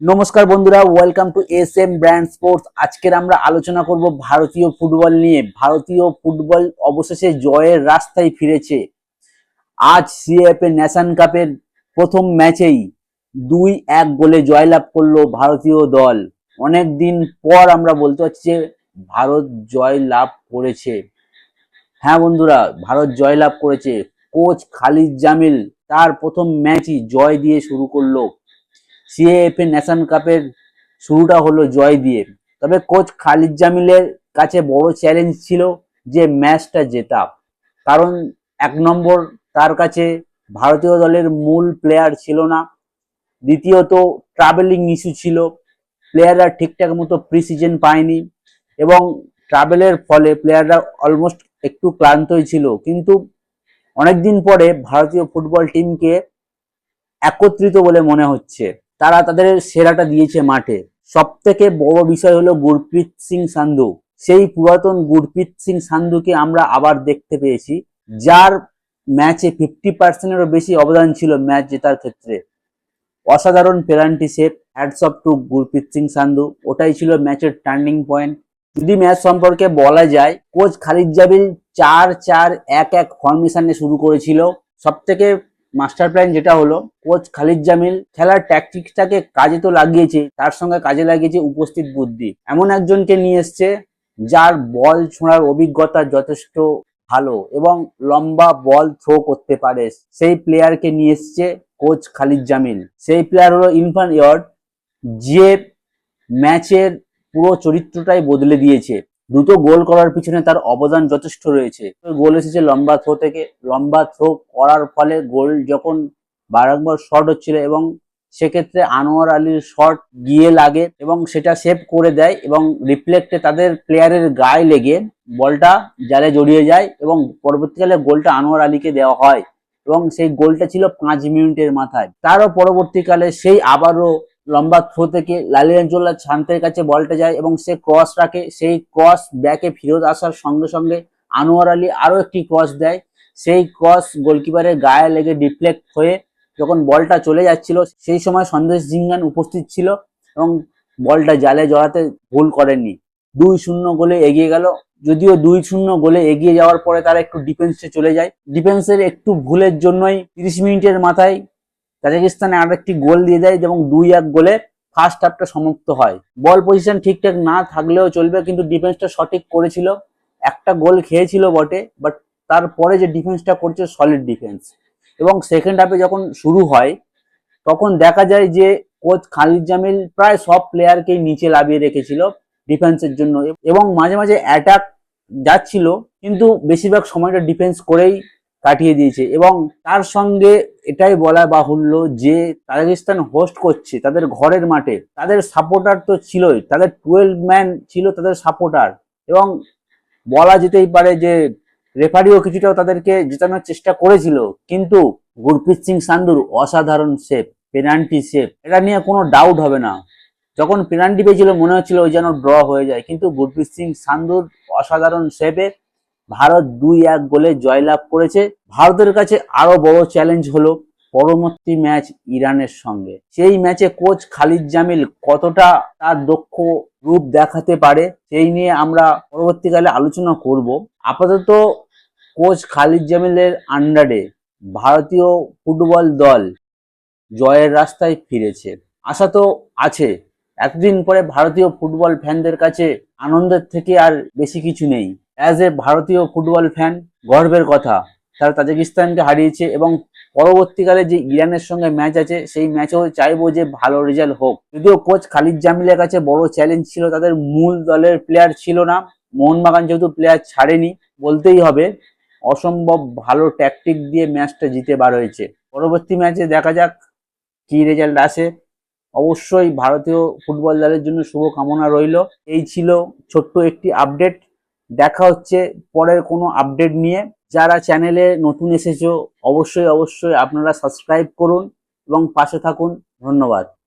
নমস্কার বন্ধুরা welcome to S M brand sports আজকের আমরা আলোচনা করব ভারতীয় ফুটবল নিয়ে। ভারতীয় ফুটবল অবশেষে জয়ের রাস্তায় ফিরেছে। আজ সিএফ এ ন্যাশন কাপের প্রথম ম্যাচেই দুই এক গোলে জয়লাভ করল ভারতীয় দল। অনেক দিন পর আমরা বলতে পারছি যে ভারত জয় লাভ করেছে। হ্যাঁ বন্ধুরা, ভারত জয়লাভ করেছে। কোচ খালিদ জামিল তার প্রথম ম্যাচই জয় দিয়ে শুরু করল। সিএএফ এ ন্যাশন কাপের শুরুটা হলো জয় দিয়ে তবে কোচ খালিদ জামিলের কাছে বড় চ্যালেঞ্জ ছিল যে ম্যাচটা জেতা কারণ এক নম্বর তার কাছে ভারতীয় দলের মূল প্লেয়ার ছিল না। দ্বিতীয়ত ট্রাভেলিং ইস্যু ছিল। প্লেয়াররা ঠিকঠাক মতো প্রিসিজন পায়নি। এবং ট্রাভেলের ফলে প্লেয়াররা অলমোস্ট একটু ক্লান্তই ছিল। কিন্তু অনেকদিন পরে ভারতীয় ফুটবল টিমকে একত্রিত বলে মনে হচ্ছে। তারা তাদের সেরাটা দিয়েছে মাঠে। সব থেকে বড় বিষয় হলো গুরপ্রীত সিং সান্ধু। সেই পুরাতন গুরপ্রীত সিং সান্ধুকে আমরা আবার দেখতে পেয়েছি, যার ম্যাচে ফিফটি পার্সেন্টেরও বেশি অবদান ছিল ম্যাচ জেতার ক্ষেত্রে। অসাধারণ penalty save hats off to Gurpreet Singh Sandhu. ওটাই ছিল ম্যাচের টার্নিং পয়েন্ট যদি ম্যাচ সম্পর্কে বলা যায়, কোচ খালিদ জাবিল চার চার এক এক ফরমেশনে শুরু করেছিল। সব থেকে মাস্টার প্ল্যান যেটা হলো, কোচ খালিদ জামিল খেলার ট্যাকটিক্সটাকে কাজে তো লাগিয়েছে, তার সঙ্গে কাজে লাগিয়েছে উপস্থিত বুদ্ধি। এমন একজনকে নিয়ে এসছে যার বল ছোঁড়ার অভিজ্ঞতা যথেষ্ট ভালো এবং লম্বা বল থ্রো করতে পারে। সেই প্লেয়ারকে নিয়ে এসছে কোচ খালিদ জামিল। সেই প্লেয়ার হলো ইরফান ইয়র্ড যে ম্যাচের পুরো চরিত্রটাই বদলে দিয়েছে। দ্রুত গোল করার পিছনে তার অবদান যথেষ্ট রয়েছে। গোল এসেছে লম্বা থ্রো থেকে। লম্বা থ্রো করার ফলে গোল যখন বারংবার শর্ট হচ্ছিল এবং সেক্ষেত্রে আনোয়ার আলীর শট গিয়ে লাগে এবং সেটা সেভ করে দেয় এবং রিফ্লেক্টে তাদের প্লেয়ারের গায়ে লেগে বলটা জালে জড়িয়ে যায় এবং পরবর্তীকালে গোলটা আনোয়ার আলীকে দেওয়া হয় এবং সেই গোলটা ছিল পাঁচ মিনিটের মাথায়। তারও পরবর্তীকালে সেই আবারও লম্বা থ্রো থেকে লালিয়াঞ্জোল্লা শান্তের কাছে বলটা যায় এবং সে ক্রস রাখে। সেই ক্রস ব্যাকে ফেরত আসার সঙ্গে সঙ্গে আনোয়ার আলী আরও একটি ক্রস দেয়। সেই ক্রস গোলকিপারের গায়ে লেগে ডিফ্লেক্ট হয়ে যখন বলটা চলে যাচ্ছিল, সেই সময় সন্দেশ জিঙ্গান উপস্থিত ছিল এবং বলটা জালে জড়াতে ভুল করেননি। দুই শূন্য গোলে এগিয়ে গেল। যদিও দুই শূন্য গোলে এগিয়ে যাওয়ার পরে তারা একটু ডিফেন্সে চলে যায়। ডিফেন্সের একটু ভুলের জন্যই তিরিশ মিনিটের মাথায় কাজাকিস্তানে আরেকটি গোল দিয়ে দেয় এবং দুই এক গোলে ফার্স্ট হাফটা সমাপ্ত হয়। বল পজিশন ঠিকঠাক না থাকলেও চলবে, কিন্তু ডিফেন্সটা সঠিক করেছিল। একটা গোল খেয়েছিল বটে বাট তারপরে যে ডিফেন্সটা করছে সলিড ডিফেন্স এবং সেকেন্ড হাফে যখন শুরু হয়, তখন দেখা যায় যে কোচ খালিদ জামিল প্রায় সব প্লেয়ারকেই নিচে লাভিয়ে রেখেছিল ডিফেন্সের জন্য। এবং মাঝে মাঝে অ্যাটাক যাচ্ছিল, কিন্তু বেশিরভাগ সময়টা ডিফেন্স করেই কাটিয়ে দিয়েছে এবং তার সঙ্গে এটাই বলা বাহুল্য যে তাজিকিস্তান হোস্ট করছে তাদের ঘরের মাঠে, তাদের সাপোর্টার তো ছিলই, তাদের টুয়েলভ ম্যান ছিল তাদের সাপোর্টার এবং বলা যেতেই পারে যে রেফারিও কিছুটাও তাদেরকে জেতানোর চেষ্টা করেছিল, কিন্তু গুরপ্রীত সিং সান্ধুর অসাধারণ সেভ পেনাল্টি সেভ এটা নিয়ে কোনো ডাউট হবে না। যখন পেনাল্টি পেয়েছিল মনে হচ্ছিল ওই যেন ড্র হয়ে যায়, কিন্তু গুরপ্রীত সিং সান্ধুর অসাধারণ সেভে ভারত দুই এক গোলে জয়লাভ করেছে। ভারতের কাছে আরও বড় চ্যালেঞ্জ হলো পরবর্তী ম্যাচ ইরানের সঙ্গে। সেই ম্যাচে কোচ খালিদ জামিল কতটা তার দক্ষ রূপ দেখাতে পারে, সেই নিয়ে আমরা পরবর্তীকালে আলোচনা করব। আপাতত কোচ খালিদ জামিলের আন্ডারে ভারতীয় ফুটবল দল জয়ের রাস্তায় ফিরেছে। আশা তো আছে, এতদিন পরে ভারতীয় ফুটবল ফ্যানদের কাছে আনন্দের থেকে আর বেশি কিছু নেই। অ্যাজ এ ভারতীয় ফুটবল ফ্যান গর্বের কথা। তারা তাজিকিস্তানকে হারিয়েছে এবং পরবর্তীকালে যে ইরানের সঙ্গে ম্যাচ আছে, সেই ম্যাচেও চাইব যে ভালো রেজাল্ট হোক। যদিও কোচ খালিদ জামিলের কাছে বড় চ্যালেঞ্জ ছিল, তাদের মূল দলের প্লেয়ার ছিল না। মোহনবাগান যেহেতু প্লেয়ার ছাড়েনি, বলতেই হবে, অসম্ভব ভালো ট্যাকটিক দিয়ে ম্যাচটা জিতে বার হয়েছে। পরবর্তী ম্যাচে দেখা যাক কি রেজাল্ট আসে। অবশ্যই ভারতীয় ফুটবল দলের জন্য শুভ কামনা রইল। এই ছিল ছোট্ট একটি আপডেট দেখা হচ্ছে পরের কোনো আপডেট নিয়ে। যারা চ্যানেলে নতুন এসেছ, অবশ্যই অবশ্যই আপনারা সাবস্ক্রাইব করুন এবং পাশে থাকুন। ধন্যবাদ।